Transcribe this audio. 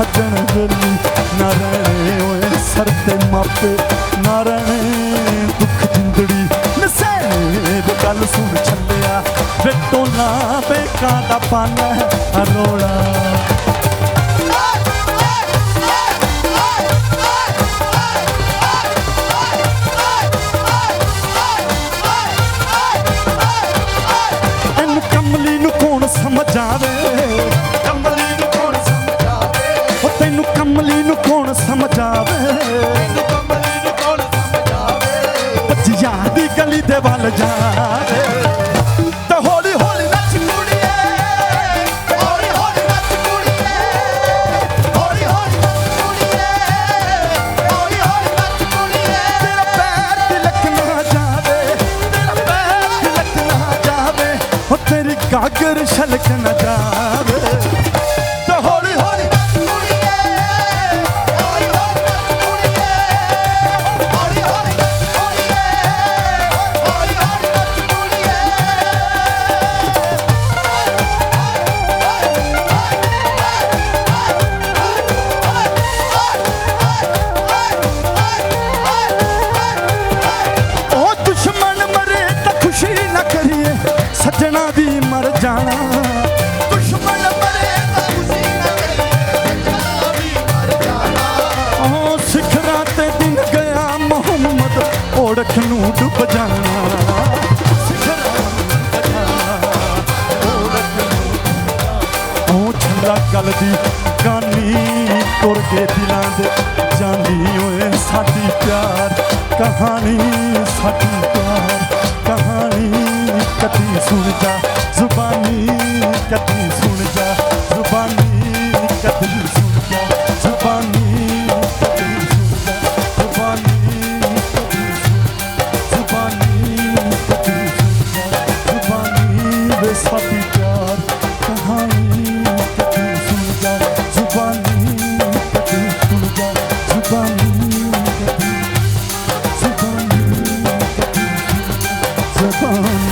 ਸੱਜਣ ਵੇਲੀ ਨਾ ਰਹਿਣੇ ਓਏ, ਸਰ ਤੇ ਮਾਪੇ ਨਾ ਰਹਿਣੇ ਦੁੱਖ ਜਿੰਦੜੀ। ਨਸੇ ਵੇ ਗੱਲ ਸੁਣ ਛੱਲਿਆ ਵੇ ਟੋਲਾ ਵੇ ਕਾਂਦਾ ਪਾਣਾ ਰੋਲਾ। ਸਮਝਾਵੇ? ਤੈਨੂੰ ਕਮਲੀ ਨੂੰ ਕੌਣ ਸਮਝਾਵੇ? ਨੂੰ ਕੌਣ ਸਮਝਾਵੇ? ਭੱਜਿਆ ਦੀ ਗਲੀ ਦੇ ਵੱਲ ਜਾਵੇ। ਤੇ ਹੌਲੀ ਹੌਲੀ ਨੱਚ ਕੁੜੀਏ ਹੌਲੀ ਹੌਲੀ ਨੱਚ ਕੁੜੀਏ ਹੌਲੀ ਹੌਲੀ ਨੱਚ ਕੁੜੀਏ ਹੌਲੀ ਹੌਲੀ ਨੱਚ ਕੁੜੀਏ ਤੇਰਾ ਪੈਰ ਤਿਲਕ ਨਾ ਜਾਵੇ। ਤੇਰਾ ਪੈਰ ਤਿਲਕ ਨਾ ਜਾਵੇ। ਤੇਰੀ ਗਾਗਰ ਛਲਕ ਨਾ ਜਾਵੇ। ਜਾਣਾ। ਦੁਸ਼ਮਣ ਮਰੇ ਤਾਂ ਖੁਸ਼ੀ ਨਾ ਕਰੀਏ ਸੱਜਣਾ ਵੀ ਮਰ ਜਾਣਾ। ਉਹ ਸਿਖਰਾਂ ਤੇ ਦਿਨ ਗਿਆ ਮੁਹੰਮਦ ਓੜਖ ਨੂੰ ਡੁੱਬ ਜਾਣਾ। ਗੱਲ ਦੀ ਕਾਨੀ ਤੁਰ ਕੇ ਦਿਲਾਂ ਦੇ ਜਾਂਦੀ ਓਏ ਸਾਡੀ ਪਿਆਰ ਕਹਾਣੀ ਸਾਡੀ ਪਿਆਰ ਕਹਾਣੀ ਕਦੀ ਸੁਣ ਜਾ ਜ਼ੁਬਾਨੀ ਕਦੀ ਸੁਣ ਜਾ ਜ਼ੁਬਾਨੀ ਕਦੀ ਸੁਣ ਜਾ ਜ਼ੁਬਾਨੀ ਕਦੀ ਸੁਣ ਜਾ ਜ਼ੁਬਾਨੀ ਕਦੀ ਸੁਣ ਜਾ ਜ਼ੁਬਾਨੀ ਕਦੀ ਸੁਣ ਜਾ ਜ਼ੁਬਾਨੀ ਵੇ ਸਾਡੀ ਪਿਆਰ ਕਹਾਣੀ ਕਦੀ ਸੁਣ ਜਾ ਜ਼ੁਬਾਨੀ ਕਦੀ ਸੁਣ ਜਾ ਜ਼ੁਬਾਨੀ ਕਦੀ ਜ਼ੁਬਾਨੀ ਕਦੀ ਸੁਣ ਜਾ ਜ਼ੁਬਾਨੀ